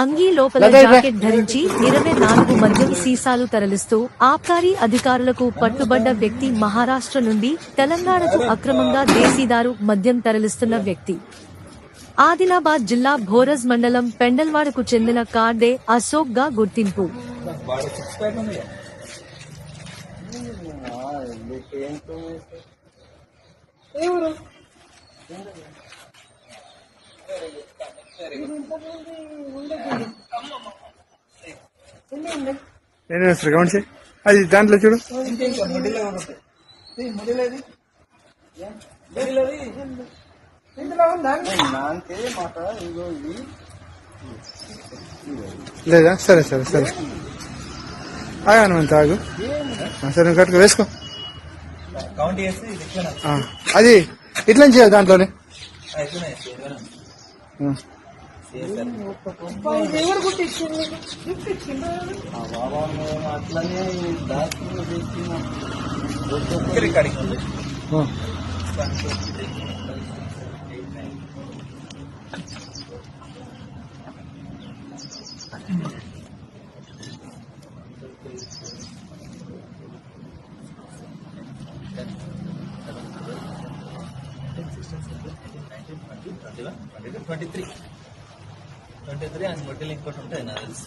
అంగీ లోపల జాకెట్ ధరించి ఇరవై నాలుగు మద్యం సీసాలు తరలిస్తూ ఆబ్కారీ అధికారులకు పట్టుబడ్డ వ్యక్తి మహారాష్ట్ర నుండి తెలంగాణకు అక్రమంగా దేశీదారు మద్యం తరలిస్తున్న వ్యక్తి. ఆదిలాబాద్ జిల్లా భోరజ్ మండలం పెండల్వాడకు చెందిన కార్డే అశోక్గా గుర్తింపు. నేను వేస్తారు కౌంట్ చేయి అది దాంట్లో చూడు. లేదా? సరే సరే సరే. ఆగు ఆ, సరే నువ్వు కట్టుకో వేసుకో. అది ఇట్లా చేయాలి దాంట్లోనే. అట్లనే దాచుకుని ఇక్కడికి twenty three twenty three and బొట్టెలు ఇంకోటి ఉంటాయి నాకు తెలిసి